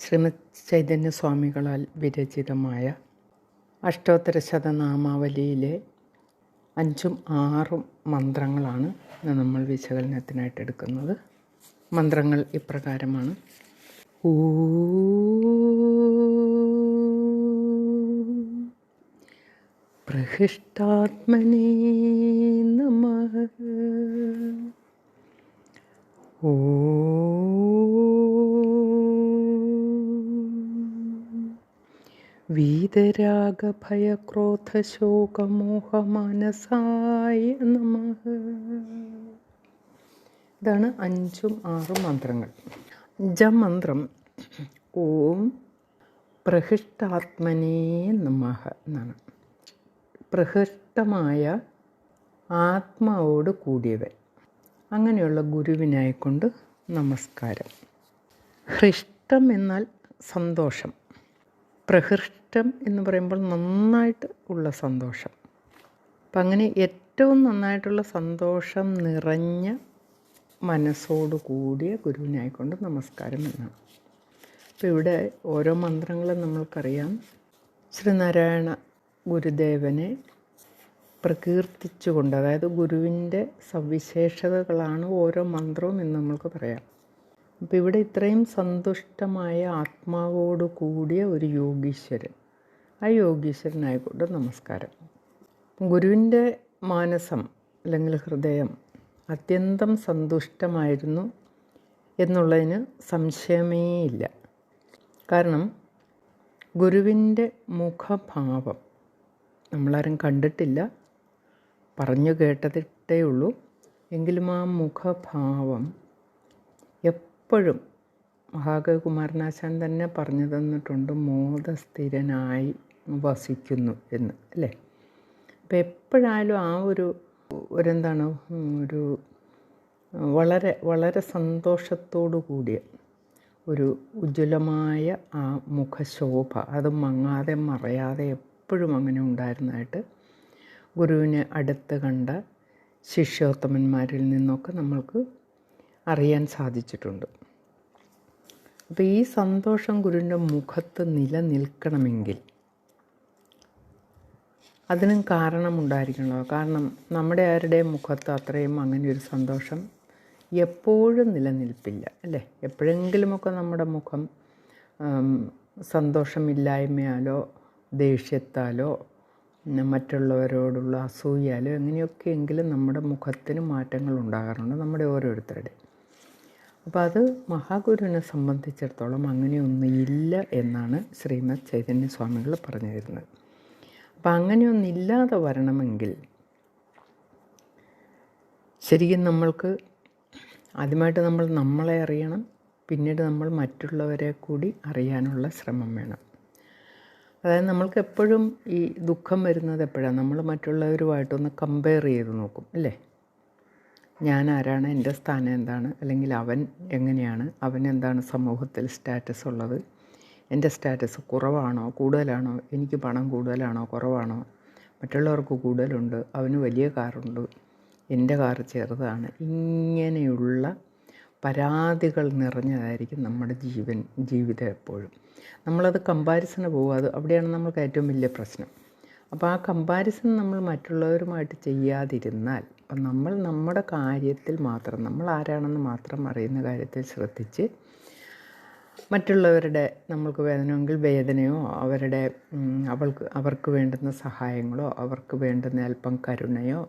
ശ്രീമദ് ചൈതന്യസ്വാമികളാൽ വിരചിതമായ അഷ്ടോത്തര ശതനാമാവലിയിലെ അഞ്ചും ആറും മന്ത്രങ്ങളാണ് നമ്മൾ വിശകലനത്തിനായിട്ട് എടുക്കുന്നത്. മന്ത്രങ്ങൾ ഇപ്രകാരമാണ്. ഊ നമ. ഓ വീതരാഗഭയക്രോധശോകമോഹമാനസായ നമ. ഇതാണ് അഞ്ചും ആറും മന്ത്രങ്ങൾ. അഞ്ചാം മന്ത്രം ഓം പ്രഹിഷ്ടാത്മനേ നമ എന്നാണ്. പ്രഹൃഷ്ടമായ ആത്മാവോട് കൂടിയവൻ. അങ്ങനെയുള്ള ഗുരുവിനായിക്കൊണ്ട് നമസ്കാരം. ഹൃഷ്ടം എന്നാൽ സന്തോഷം. പ്രഹൃഷ്ടം എന്ന് പറയുമ്പോൾ നന്നായിട്ട് ഉള്ള സന്തോഷം. അപ്പം അങ്ങനെ ഏറ്റവും നന്നായിട്ടുള്ള സന്തോഷം നിറഞ്ഞ മനസ്സോടു കൂടിയ ഗുരുവിനായിക്കൊണ്ട് നമസ്കാരം എന്നാണ്. അപ്പോൾ ഇവിടെ ഓരോ മന്ത്രങ്ങളും നമ്മൾക്കറിയാം. ശ്രീനാരായണ ഗുരുദേവനെ പ്രകീർത്തിച്ചുകൊണ്ട് അതായത് ഗുരുവിന്റെ സവിശേഷതകളാണ് ഓരോ മന്ത്രവും എന്ന് നമ്മൾക്ക് പറയാം. അപ്പോൾ ഇവിടെ ഇത്രയും സന്തുഷ്ടമായ ആത്മാവോട് കൂടിയ ഒരു യോഗീശ്വരൻ. ആ യോഗീശ്വരനായിക്കൊണ്ട് നമസ്കാരം. ഗുരുവിന്റെ മാനസം അല്ലെങ്കിൽ ഹൃദയം അത്യന്തം സന്തുഷ്ടമായിരുന്നു എന്നുള്ളതിന് സംശയമേ ഇല്ല. കാരണം ഗുരുവിന്റെ മുഖഭാവം നമ്മളാരും കണ്ടിട്ടില്ല. പറഞ്ഞു കേട്ടതിട്ടേ ഉള്ളൂ. എങ്കിലും ആ മുഖഭാവം മഹാകവികുമാരനാശാൻ തന്നെ പറഞ്ഞു തന്നിട്ടുണ്ട് മോദസ്ഥിരനായി വസിക്കുന്നു എന്ന് അല്ലേ? അപ്പം എപ്പോഴായാലും ആ ഒരു ഒരെന്താണ് ഒരു വളരെ വളരെ സന്തോഷത്തോടു കൂടിയ ഒരു ഉജ്ജ്വലമായ ആ മുഖശോഭ അത് മങ്ങാതെ മറയാതെ എപ്പോഴും അങ്ങനെ ഉണ്ടായിരുന്നതായിട്ട് ഗുരുവിനെ അടുത്ത് കണ്ട ശിഷ്യോത്തമന്മാരിൽ നിന്നൊക്കെ നമ്മൾക്ക് അറിയാൻ സാധിച്ചിട്ടുണ്ട്. അപ്പോൾ ഈ സന്തോഷം ഗുരുവിന്റെ മുഖത്ത് നിലനിൽക്കണമെങ്കിൽ അതിനും കാരണമുണ്ടായിരിക്കണമല്ലോ കാരണം നമ്മുടെ ആരുടെയും മുഖത്ത് അത്രയും അങ്ങനെ ഒരു സന്തോഷം എപ്പോഴും നിലനിൽപ്പില്ല അല്ലേ? എപ്പോഴെങ്കിലുമൊക്കെ നമ്മുടെ മുഖം സന്തോഷമില്ലായ്മയാലോ ദേഷ്യത്താലോ മറ്റുള്ളവരോടുള്ള അസൂയാലോ എങ്ങനെയൊക്കെയെങ്കിലും നമ്മുടെ മുഖത്തിന് മാറ്റങ്ങൾ ഉണ്ടാകാറുണ്ട് നമ്മുടെ ഓരോരുത്തരുടെ അപ്പോൾ അത് മഹാഗുരുവിനെ സംബന്ധിച്ചിടത്തോളം അങ്ങനെയൊന്നും ഇല്ല എന്നാണ് ശ്രീമദ് ചൈതന്യ സ്വാമികൾ പറഞ്ഞു തരുന്നത്. അപ്പം അങ്ങനെയൊന്നില്ലാതെ വരണമെങ്കിൽ ശരിക്കും നമ്മൾക്ക് ആദ്യമായിട്ട് നമ്മൾ നമ്മളെ അറിയണം പിന്നീട് നമ്മൾ മറ്റുള്ളവരെ കൂടി അറിയാനുള്ള ശ്രമം വേണം. അതായത് നമ്മൾക്ക് എപ്പോഴും ഈ ദുഃഖം വരുന്നത് എപ്പോഴാണ്? നമ്മൾ മറ്റുള്ളവരുമായിട്ടൊന്ന് കമ്പയർ ചെയ്ത് നോക്കും അല്ലേ? ഞാൻ ആരാണ് എന്റെ സ്ഥാനം എന്താണ്? അല്ലെങ്കിൽ അവൻ എങ്ങനെയാണ്? അവൻ എന്താണ് സമൂഹത്തിൽ സ്റ്റാറ്റസ് ഉള്ളത്? എന്റെ സ്റ്റാറ്റസ് കുറവാണോ? കൂടുതലാണോ? എനിക്ക് പണം കൂടുതലാണോ? കുറവാണോ? മറ്റുള്ളവർക്ക് കൂടുതലുണ്ട്. അവന് വലിയ കാറുണ്ട്. എന്റെ കാർ ചെറുതാണ്. ഇങ്ങനെയുള്ള പരാതികൾ നിറഞ്ഞതായിരിക്കും നമ്മുടെ ജീവൻ ജീവിതം എപ്പോഴും. നമ്മളത് കമ്പാരിസന് പോകാതെ അവിടെയാണ് നമ്മൾക്ക് ഏറ്റവും വലിയ പ്രശ്നം. അപ്പോൾ ആ കമ്പാരിസൺ നമ്മൾ മറ്റുള്ളവരുമായിട്ട് ചെയ്യാതിരുന്നാൽ അപ്പം നമ്മൾ നമ്മുടെ കാര്യത്തിൽ മാത്രം നമ്മൾ ആരാണെന്ന് മാത്രം അറിയുന്ന കാര്യത്തിൽ ശ്രദ്ധിച്ച് മറ്റുള്ളവരുടെ നമ്മൾക്ക് വേദനമെങ്കിൽ വേദനയോ അവരുടെ അവൾക്ക് അവർക്ക് വേണ്ടുന്ന സഹായങ്ങളോ അവർക്ക് വേണ്ടുന്ന അല്പം കരുണയോ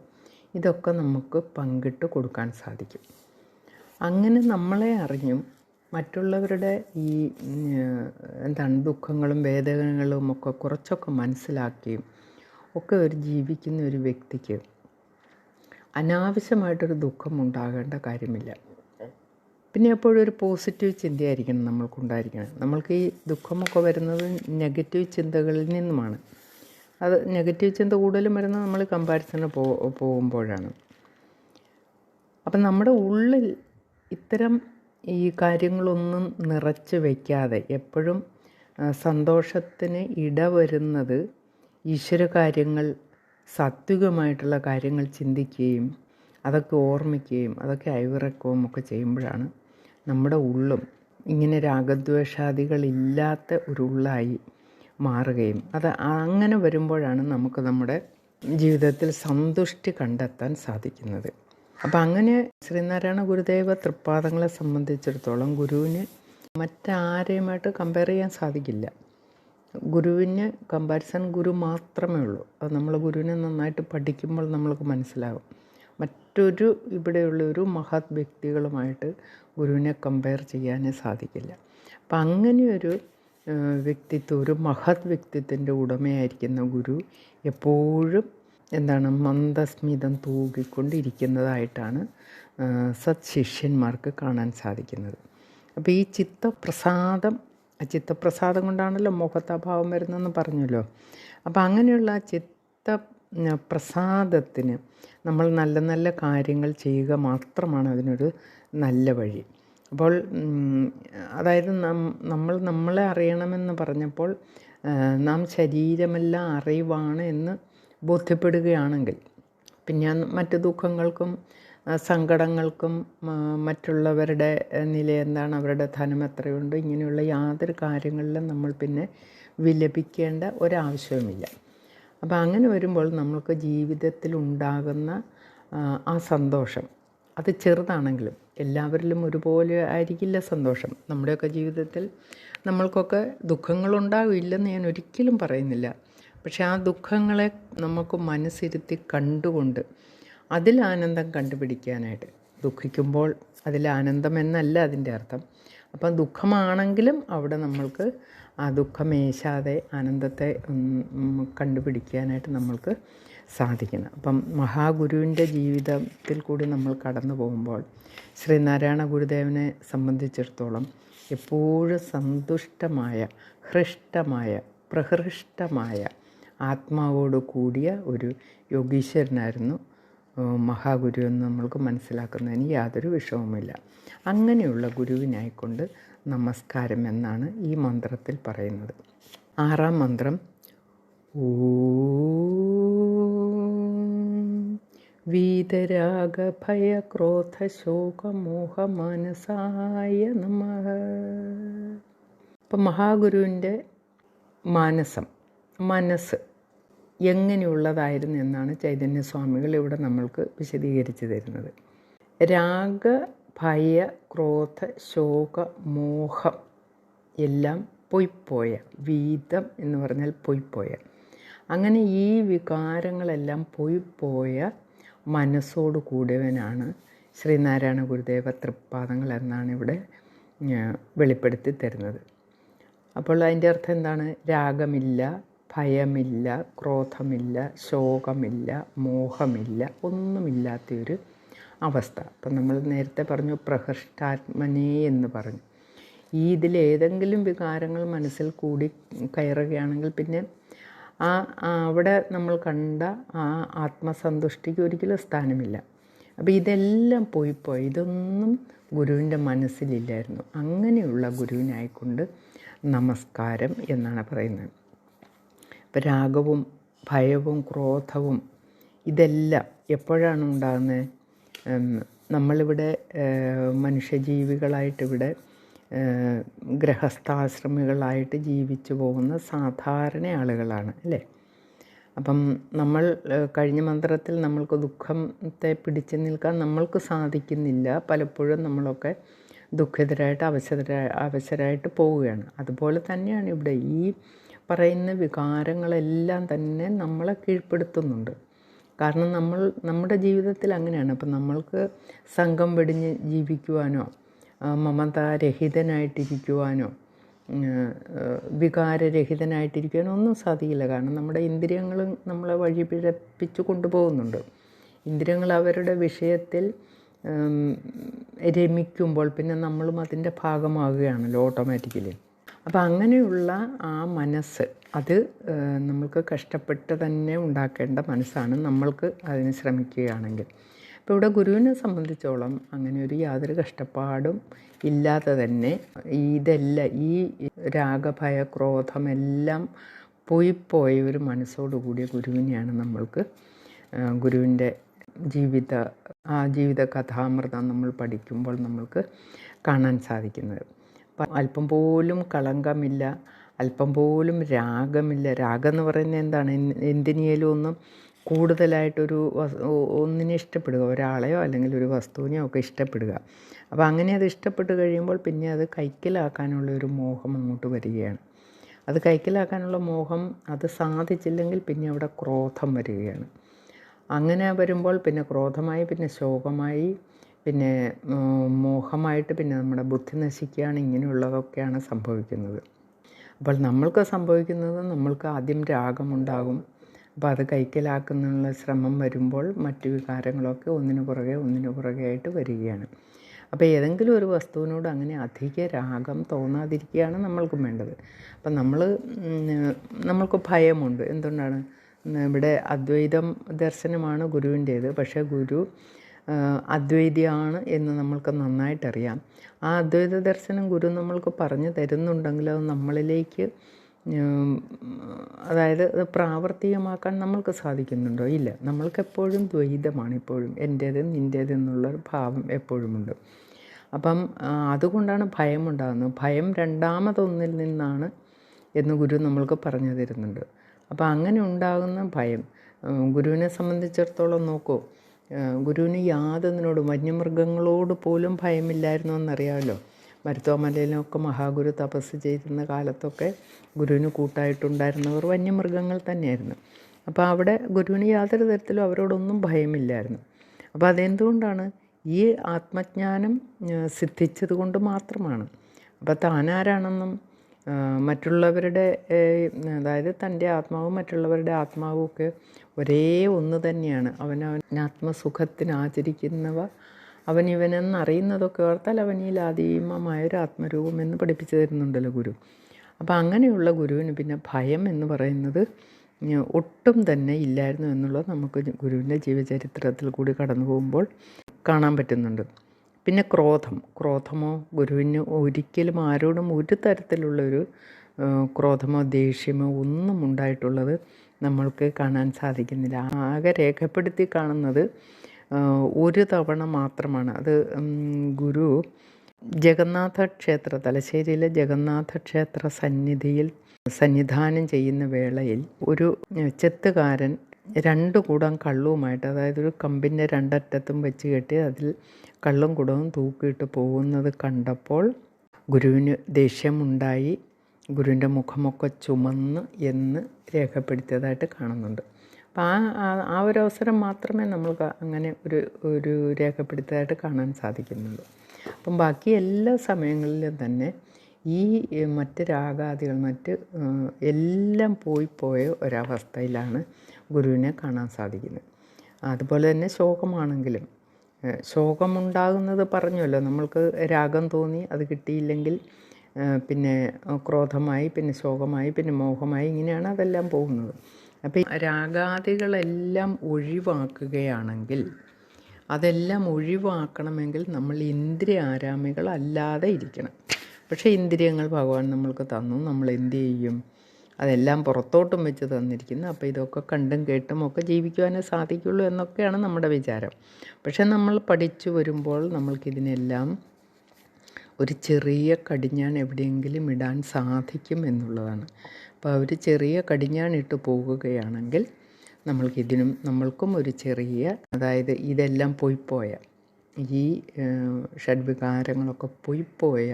ഇതൊക്കെ നമുക്ക് പങ്കിട്ട് കൊടുക്കാൻ സാധിക്കും. അങ്ങനെ നമ്മളെ അറിഞ്ഞും മറ്റുള്ളവരുടെ ഈ എന്താണ് ദുഃഖങ്ങളും വേദനകളും ഒക്കെ കുറച്ചൊക്കെ മനസ്സിലാക്കിയും ഒക്കെ ഒരു ജീവിക്കുന്ന ഒരു വ്യക്തിക്ക് അനാവശ്യമായിട്ടൊരു ദുഃഖം ഉണ്ടാകേണ്ട കാര്യമില്ല. പിന്നെ എപ്പോഴും ഒരു പോസിറ്റീവ് ചിന്തയായിരിക്കണം നമ്മൾക്കുണ്ടായിരിക്കണം. നമ്മൾക്ക് ഈ ദുഃഖമൊക്കെ വരുന്നത് നെഗറ്റീവ് ചിന്തകളിൽ നിന്നുമാണ്. അത് നെഗറ്റീവ് ചിന്ത കൂടുതലും വരുന്നത് നമ്മൾ കമ്പാരിസണ് പോ പോകുമ്പോഴാണ്. അപ്പം നമ്മുടെ ഉള്ളിൽ ഇത്തരം ഈ കാര്യങ്ങളൊന്നും നിറച്ച് വയ്ക്കാതെ എപ്പോഴും സന്തോഷത്തിന് ഇടവരുന്നത് ഈശ്വര കാര്യങ്ങൾ സാത്വികമായിട്ടുള്ള കാര്യങ്ങൾ ചിന്തിക്കുകയും അതൊക്കെ ഓർമ്മിക്കുകയും അതൊക്കെ അയവിറക്കുകയും ഒക്കെ ചെയ്യുമ്പോഴാണ് നമ്മുടെ ഉള്ളും ഇങ്ങനെ രാഗദ്വേഷാദികളില്ലാത്ത ഒരു ഉള്ളായി മാറുകയും അത് അങ്ങനെ വരുമ്പോഴാണ് നമുക്ക് നമ്മുടെ ജീവിതത്തിൽ സന്തുഷ്ടി കണ്ടെത്താൻ സാധിക്കുന്നത്. അപ്പം അങ്ങനെ ശ്രീനാരായണ ഗുരുദേവ തൃപ്പാദങ്ങളെ സംബന്ധിച്ചിടത്തോളം ഗുരുവിന് മറ്റാരെയുമായിട്ട് കമ്പയർ ചെയ്യാൻ സാധിക്കില്ല. ഗുരുവിന് കമ്പാരിസൺ ഗുരു മാത്രമേ ഉള്ളൂ. അത് നമ്മൾ ഗുരുവിനെ നന്നായിട്ട് പഠിക്കുമ്പോൾ നമ്മൾക്ക് മനസ്സിലാകും മറ്റൊരു ഇവിടെയുള്ള ഒരു മഹത് വ്യക്തികളുമായിട്ട് ഗുരുവിനെ കമ്പയർ ചെയ്യാനേ സാധിക്കില്ല. അപ്പം അങ്ങനെയൊരു വ്യക്തിത്വം ഒരു മഹത് വ്യക്തിത്വത്തിന്റെ ഉടമയായിരിക്കുന്ന ഗുരു എപ്പോഴും എന്താണ് മന്ദസ്മിതം തൂകിക്കൊണ്ടിരിക്കുന്നതായിട്ടാണ് സത് ശിഷ്യന്മാർക്ക് കാണാൻ സാധിക്കുന്നത്. അപ്പോൾ ഈ ചിത്തപ്രസാദം ആ ചിത്തപ്രസാദം കൊണ്ടാണല്ലോ മോഹത്താഭാവം വരുന്നതെന്ന് പറഞ്ഞല്ലോ. അപ്പോൾ അങ്ങനെയുള്ള ചിത്ത പ്രസാദത്തിന് നമ്മൾ നല്ല നല്ല കാര്യങ്ങൾ ചെയ്യുക മാത്രമാണ് അതിനൊരു നല്ല വഴി. അപ്പോൾ അതായത് നമ്മൾ നമ്മളെ അറിയണമെന്ന് പറഞ്ഞപ്പോൾ നാം ശരീരമെല്ലാം അറിവാണ് എന്ന് ബോധ്യപ്പെടുകയാണെങ്കിൽ പിന്നെ മറ്റ് ദുഃഖങ്ങൾക്കും സങ്കടങ്ങൾക്കും മറ്റുള്ളവരുടെ നില എന്താണ് അവരുടെ ധനം എത്രയുണ്ട് ഇങ്ങനെയുള്ള യാതൊരു കാര്യങ്ങളിലും നമ്മൾ പിന്നെ വിലപിക്കേണ്ട ഒരാവശ്യവുമില്ല. അപ്പോൾ അങ്ങനെ വരുമ്പോൾ നമ്മൾക്ക് ജീവിതത്തിൽ ഉണ്ടാകുന്ന ആ, സന്തോഷം അത് ചെറുതാണെങ്കിലും എല്ലാവരിലും ഒരുപോലെ ആയിരിക്കില്ല സന്തോഷം. നമ്മുടെയൊക്കെ ജീവിതത്തിൽ നമ്മൾക്കൊക്കെ ദുഃഖങ്ങളുണ്ടാകും ഇല്ലെന്ന് ഞാൻ ഒരിക്കലും പറയുന്നില്ല. പക്ഷേ ആ ദുഃഖങ്ങളെ നമുക്ക് മനസ്സിരുത്തി കണ്ടുകൊണ്ട് അതിൽ ആനന്ദം കണ്ടുപിടിക്കാനായിട്ട്. ദുഃഖിക്കുമ്പോൾ അതിൽ ആനന്ദം എന്നല്ല അതിന്റെ അർത്ഥം. അപ്പം ദുഃഖമാണെങ്കിലും അവിടെ നമ്മൾക്ക് ആ ദുഃഖമേശാതെ ആനന്ദത്തെ കണ്ടുപിടിക്കാനായിട്ട് നമ്മൾക്ക് സാധിക്കണം അപ്പം മഹാഗുരുവിന്റെ ജീവിതത്തിൽ കൂടി നമ്മൾ കടന്നു പോകുമ്പോൾ ശ്രീനാരായണ ഗുരുദേവനെ സംബന്ധിച്ചിടത്തോളം എപ്പോഴും സന്തുഷ്ടമായ ഹൃഷ്ടമായ പ്രഹൃഷ്ടമായ ആത്മാവോട് കൂടിയ ഒരു യോഗീശ്വരനായിരുന്നു മഹാഗുരു എന്ന് നമ്മൾക്ക് മനസ്സിലാക്കുന്നതിന് യാതൊരു വിഷമവുമില്ല. അങ്ങനെയുള്ള ഗുരുവിനായിക്കൊണ്ട് നമസ്കാരം എന്നാണ് ഈ മന്ത്രത്തിൽ പറയുന്നത്. ആറാം മന്ത്രം. ഓം വീതരാഗ ഭയ ക്രോധ ശോക മോഹ മനസായ നമ. അപ്പം മഹാഗുരുവിന്റെ മാനസം മനസ്സ് എങ്ങനെയുള്ളതായിരുന്നു എന്നാണ് ചൈതന്യസ്വാമികൾ ഇവിടെ നമ്മൾക്ക് വിശദീകരിച്ചു തരുന്നത്. രാഗ ഭയ ക്രോധ ശോക മോഹം എല്ലാം പൊയ്പോയ വീതം എന്ന് പറഞ്ഞാൽ പൊയ്പോയ അങ്ങനെ ഈ വികാരങ്ങളെല്ലാം പൊയ്പോയ മനസ്സോട് കൂടിയവനാണ് ശ്രീനാരായണ ഗുരുദേവ തൃപ്പാദങ്ങൾ എന്നാണ് ഇവിടെ വെളിപ്പെടുത്തി തരുന്നത്. അപ്പോൾ അതിന്റെ അർത്ഥം എന്താണ്? രാഗമില്ല ഭയമില്ല ക്രോധമില്ല ശോകമില്ല മോഹമില്ല ഒന്നുമില്ലാത്തൊരു അവസ്ഥ. അപ്പം നമ്മൾ നേരത്തെ പറഞ്ഞു പ്രഹൃഷ്ടാത്മനേ എന്ന് പറഞ്ഞു. ഈ ഇതിലേതെങ്കിലും വികാരങ്ങൾ മനസ്സിൽ കൂടി കയറുകയാണെങ്കിൽ പിന്നെ ആ അവിടെ നമ്മൾ കണ്ട ആ ആത്മസന്തുഷ്ടിക്ക് ഒരിക്കലും സ്ഥാനമില്ല. അപ്പോൾ ഇതെല്ലാം പോയി പോയി ഇതൊന്നും ഗുരുവിന്റെ മനസ്സിലില്ലായിരുന്നു. അങ്ങനെയുള്ള ഗുരുവിനായിക്കൊണ്ട് നമസ്കാരം എന്നാണ് പറയുന്നത്. രാഗവും ഭയവും ക്രോധവും ഇതെല്ലാം എപ്പോഴാണ് ഉണ്ടാകുന്നത്? നമ്മളിവിടെ മനുഷ്യജീവികളായിട്ടിവിടെ ഗ്രഹസ്ഥാശ്രമികളായിട്ട് ജീവിച്ചു പോകുന്ന സാധാരണ ആളുകളാണ് അല്ലേ? അപ്പം നമ്മൾ കഴിഞ്ഞ മന്ത്രത്തിൽ നമ്മൾക്ക് ദുഃഖത്തെ പിടിച്ചു നിൽക്കാൻ നമ്മൾക്ക് സാധിക്കുന്നില്ല. പലപ്പോഴും നമ്മളൊക്കെ ദുഃഖിതരായിട്ട് അവസര അവശരായിട്ട് പോവുകയാണ്. അതുപോലെ തന്നെയാണ് ഇവിടെ ഈ പറയുന്ന വികാരങ്ങളെല്ലാം തന്നെ നമ്മളെ കീഴ്പ്പെടുത്തുന്നുണ്ട്. കാരണം നമ്മൾ നമ്മുടെ ജീവിതത്തിൽ അങ്ങനെയാണ്. അപ്പം നമ്മൾക്ക് സംഘം വെടിഞ്ഞ് ജീവിക്കുവാനോ മമതാരഹിതനായിട്ടിരിക്കുവാനോ വികാരരഹിതനായിട്ടിരിക്കാനോ ഒന്നും സാധിക്കില്ല. കാരണം നമ്മുടെ ഇന്ദ്രിയങ്ങളും നമ്മളെ വഴി പിഴപ്പിച്ച് കൊണ്ടുപോകുന്നുണ്ട്. ഇന്ദ്രിയങ്ങൾ അവരുടെ വിഷയത്തിൽ രമിക്കുമ്പോൾ പിന്നെ നമ്മളും അതിന്റെ ഭാഗമാകുകയാണല്ലോ ഓട്ടോമാറ്റിക്കലി. അപ്പോൾ അങ്ങനെയുള്ള ആ മനസ്സ് അത് നമ്മൾക്ക് കഷ്ടപ്പെട്ട് തന്നെ ഉണ്ടാക്കേണ്ട മനസ്സാണ് നമ്മൾക്ക് അതിന് ശ്രമിക്കുകയാണെങ്കിൽ. ഇപ്പോൾ ഇവിടെ ഗുരുവിനെ സംബന്ധിച്ചോളം അങ്ങനെ ഒരു യാതൊരു കഷ്ടപ്പാടും ഇല്ലാതെ തന്നെ ഇതെല്ലാം ഈ രാഗഭയ ക്രോധമെല്ലാം പോയി പോയ ഒരു മനസ്സോടുകൂടിയ ഗുരുവിനെയാണ് നമ്മൾക്ക് ഗുരുവിന്റെ ജീവിത ആ ജീവിത കഥാമൃതം നമ്മൾ പഠിക്കുമ്പോൾ നമ്മൾക്ക് കാണാൻ സാധിക്കുന്നത്. അല്പം പോലും കളങ്കമില്ല അല്പം പോലും രാഗമില്ല. രാഗം എന്ന് പറയുന്നത് എന്താണ്? എന്ത് എന്തിനേലും ഒന്നും കൂടുതലായിട്ടൊരു ഒന്നിനെ ഇഷ്ടപ്പെടുക ഒരാളെയോ അല്ലെങ്കിൽ ഒരു വസ്തുവിനെയോ ഒക്കെ ഇഷ്ടപ്പെടുക. അപ്പോൾ അങ്ങനെ അത് ഇഷ്ടപ്പെട്ട് കഴിയുമ്പോൾ പിന്നെ അത് കൈക്കലാക്കാനുള്ള ഒരു മോഹം അങ്ങോട്ട് വരികയാണ്. അത് കൈക്കലാക്കാനുള്ള മോഹം അത് സാധിച്ചില്ലെങ്കിൽ പിന്നെ അവിടെ ക്രോധം വരികയാണ്. അങ്ങനെ വരുമ്പോൾ പിന്നെ ക്രോധമായി പിന്നെ ശോകമായി പിന്നെ മോഹമായിട്ട് പിന്നെ നമ്മുടെ ബുദ്ധി നശിക്കുകയാണ് ഇങ്ങനെയുള്ളതൊക്കെയാണ് സംഭവിക്കുന്നത്. അപ്പോൾ നമ്മൾക്ക് സംഭവിക്കുന്നത് നമ്മൾക്ക് ആദ്യം രാഗമുണ്ടാകും അപ്പോൾ അത് കൈക്കലാക്കുന്നതിനുള്ള ശ്രമം വരുമ്പോൾ മറ്റു വികാരങ്ങളൊക്കെ ഒന്നിനു പുറകെ ഒന്നിനു പുറകെ ആയിട്ട് വരികയാണ്. അപ്പോൾ ഏതെങ്കിലും ഒരു വസ്തുവിനോട് അങ്ങനെ അധിക രാഗം തോന്നാതിരിക്കുകയാണ് നമ്മൾക്കും വേണ്ടത്. അപ്പം നമ്മൾ നമ്മൾക്ക് ഭയമുണ്ട്. എന്തുകൊണ്ടാണ്? ഇവിടെ അദ്വൈതം ദർശനമാണ് ഗുരുവിന്റേത്. പക്ഷേ ഗുരു അദ്വൈതിയാണ് എന്ന് നമ്മൾക്ക് നന്നായിട്ടറിയാം. ആ അദ്വൈത ദർശനം ഗുരു നമ്മൾക്ക് പറഞ്ഞു തരുന്നുണ്ടെങ്കിൽ അത് നമ്മളിലേക്ക് അതായത് അത് പ്രാവർത്തികമാക്കാൻ നമ്മൾക്ക് സാധിക്കുന്നുണ്ടോ? ഇല്ല. നമ്മൾക്കെപ്പോഴും ദ്വൈതമാണ് ഇപ്പോഴും. എന്റേത് നിന്റേത് എന്നുള്ളൊരു ഭാവം എപ്പോഴുമുണ്ട്. അപ്പം അതുകൊണ്ടാണ് ഭയം ഉണ്ടാകുന്നത് ഭയം രണ്ടാമതൊന്നിൽ നിന്നാണ് എന്ന് ഗുരു നമ്മൾക്ക് പറഞ്ഞു തരുന്നുണ്ട്. അപ്പോൾ അങ്ങനെ ഉണ്ടാകുന്ന ഭയം ഗുരുവിനെ സംബന്ധിച്ചിടത്തോളം നോക്കൂ. ഗുരുവിന് യാതൊന്നിനോടും വന്യമൃഗങ്ങളോട് പോലും ഭയമില്ലായിരുന്നു എന്നറിയാമല്ലോ. മരുത്തോമലയിലൊക്കെ മഹാഗുരു തപസ് ചെയ്തിരുന്ന കാലത്തൊക്കെ ഗുരുവിന് കൂട്ടായിട്ടുണ്ടായിരുന്നവർ വന്യമൃഗങ്ങൾ തന്നെയായിരുന്നു. അപ്പോൾ അവിടെ ഗുരുവിന് യാതൊരു തരത്തിലും അവരോടൊന്നും ഭയമില്ലായിരുന്നു. അപ്പോൾ അതെന്തുകൊണ്ടാണ്? ഈ ആത്മജ്ഞാനം സിദ്ധിച്ചത് കൊണ്ട് മാത്രമാണ്. അപ്പോൾ താനാരാണെന്നും മറ്റുള്ളവരുടെ അതായത് തന്റെ ആത്മാവും മറ്റുള്ളവരുടെ ആത്മാവും ഒക്കെ ഒരേ ഒന്ന് തന്നെയാണ്. അവനവൻ ആത്മസുഖത്തിന് ആചരിക്കുന്നവ. അവൻ ഇവനെന്ന് അറിയുന്നതൊക്കെ ഓർത്താൽ അവൻ ആദീമമായ ഒരു ആത്മരൂപം എന്ന് പഠിപ്പിച്ചു തരുന്നുണ്ടല്ലോ ഗുരു. അപ്പോൾ അങ്ങനെയുള്ള ഗുരുവിന് പിന്നെ ഭയം എന്ന് പറയുന്നത് ഒട്ടും തന്നെ ഇല്ലായിരുന്നു എന്നുള്ളത് നമുക്ക് ഗുരുവിന്റെ ജീവചരിത്രത്തിൽ കൂടി കടന്നു പോകുമ്പോൾ കാണാൻ പറ്റുന്നുണ്ട്. പിന്നെ ക്രോധം. ക്രോധമോ ഗുരുവിന് ഒരിക്കലും ആരോടും ഒരു തരത്തിലുള്ളൊരു ക്രോധമോ ദേഷ്യമോ ഒന്നും ഉണ്ടായിട്ടുള്ളത് നമ്മൾക്ക് കാണാൻ സാധിക്കുന്നില്ല. ആകെ രേഖപ്പെടുത്തി കാണുന്നത് ഒരു തവണ മാത്രമാണ്. അത് ഗുരു ജഗന്നാഥ ക്ഷേത്ര തലശ്ശേരിയിലെ ജഗന്നാഥ ക്ഷേത്ര സന്നിധിയിൽ സന്നിധാനം ചെയ്യുന്ന വേളയിൽ ഒരു ചെത്തുകാരൻ രണ്ട് കൂടം കള്ളുമായിട്ട് അതായത് ഒരു കമ്പിന്റെ രണ്ടറ്റത്തും വെച്ച് കെട്ടി അതിൽ കള്ളും കുടവും തൂക്കിയിട്ട് പോകുന്നത് കണ്ടപ്പോൾ ഗുരുവിന് ദേഷ്യമുണ്ടായി. ഗുരുവിന്റെ മുഖമൊക്കെ ചുമന്ന് എന്ന് രേഖപ്പെടുത്തിയതായിട്ട് കാണുന്നുണ്ട്. അപ്പോൾ ആ ആ- ഒരു അവസരം മാത്രമേ നമ്മൾക്ക് അങ്ങനെ ഒരു ഒരു രേഖപ്പെടുത്തിയതായിട്ട് കാണാൻ സാധിക്കുന്നുള്ളൂ. അപ്പം ബാക്കി എല്ലാ സമയങ്ങളിലും തന്നെ ഈ മറ്റ് രാഗാദികൾ മറ്റ് എല്ലാം പോയി പോയ ഒരവസ്ഥയിലാണ് ഗുരുവിനെ കാണാൻ സാധിക്കുന്നത്. അതുപോലെ തന്നെ ശോകമാണെങ്കിലും ശോകമുണ്ടാകുന്നത് പറഞ്ഞല്ലോ നമ്മൾക്ക് രാഗം തോന്നി അത് കിട്ടിയില്ലെങ്കിൽ പിന്നെ ക്രോധമായി പിന്നെ ശോകമായി പിന്നെ മോഹമായി ഇങ്ങനെയാണ് അതെല്ലാം പോകുന്നത്. അപ്പോൾ രാഗാദികളെല്ലാം ഒഴിവാക്കുകയാണെങ്കിൽ അതെല്ലാം ഒഴിവാക്കണമെങ്കിൽ നമ്മൾ ഇന്ദ്രിയ ആരാമികളല്ലാതെ ഇരിക്കണം. പക്ഷേ ഇന്ദ്രിയങ്ങൾ ഭഗവാൻ നമ്മൾക്ക് തന്നു. നമ്മൾ എന്ത് ചെയ്യും? അതെല്ലാം പുറത്തോട്ടും വെച്ച് തന്നിരിക്കുന്നു. അപ്പോൾ ഇതൊക്കെ കണ്ടും കേട്ടും ഒക്കെ ജീവിക്കുവാനേ സാധിക്കുള്ളൂ എന്നൊക്കെയാണ് നമ്മുടെ വിചാരം. പക്ഷേ നമ്മൾ പഠിച്ചു വരുമ്പോൾ നമ്മൾക്കിതിനെല്ലാം ഒരു ചെറിയ കടിഞ്ഞാൺ എവിടെയെങ്കിലും ഇടാൻ സാധിക്കും എന്നുള്ളതാണ്. അപ്പോൾ അവർ ചെറിയ കടിഞ്ഞാൺ ഇട്ട് പോകുകയാണെങ്കിൽ നമ്മൾക്കിതിനും നമ്മൾക്കും ഒരു ചെറിയ അതായത് ഇതെല്ലാം പോയിപ്പോയ ഈ ഷഡ്വികാരങ്ങളൊക്കെ പോയിപ്പോയ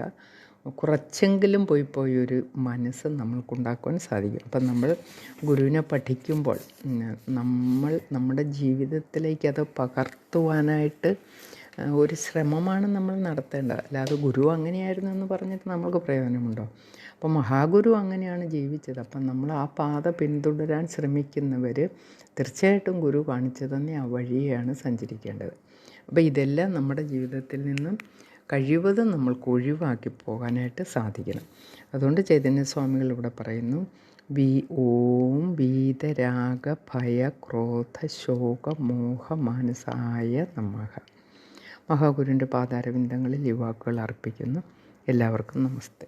കുറച്ചെങ്കിലും പോയിപ്പോയ ഒരു മനസ്സ് നമ്മൾക്കുണ്ടാക്കുവാൻ സാധിക്കും. അപ്പം നമ്മൾ ഗുരുവിനെ പഠിക്കുമ്പോൾ നമ്മൾ നമ്മുടെ ജീവിതത്തിലേക്ക് അത് പകർത്തുവാനായിട്ട് ഒരു ശ്രമമാണ് നമ്മൾ നടത്തേണ്ടത്. അല്ലാതെ ഗുരു അങ്ങനെയായിരുന്നു എന്ന് പറഞ്ഞിട്ട് നമ്മൾക്ക് പ്രയോജനമുണ്ടോ? അപ്പോൾ മഹാഗുരു അങ്ങനെയാണ് ജീവിച്ചത്. അപ്പം നമ്മൾ ആ പാത പിന്തുടരാൻ ശ്രമിക്കുന്നവർ തീർച്ചയായിട്ടും ഗുരു കാണിച്ചു തന്നെ ആ വഴിയാണ് സഞ്ചരിക്കേണ്ടത്. അപ്പോൾ ഇതെല്ലാം നമ്മുടെ ജീവിതത്തിൽ നിന്നും കഴിവതും നമ്മൾക്ക് ഒഴിവാക്കി പോകാനായിട്ട് സാധിക്കണം. അതുകൊണ്ട് ചൈതന്യസ്വാമികൾ ഇവിടെ പറയുന്നു വി ഓം വീതരാഗ ഭയ ക്രോധ ശോക മോഹ മനസായ നമഃ. മഹാഗുരുവിന്റെ പാതാരവിന്ദങ്ങളിൽ ഈ വാക്കുകൾ അർപ്പിക്കുന്നു. എല്ലാവർക്കും നമസ്തേ.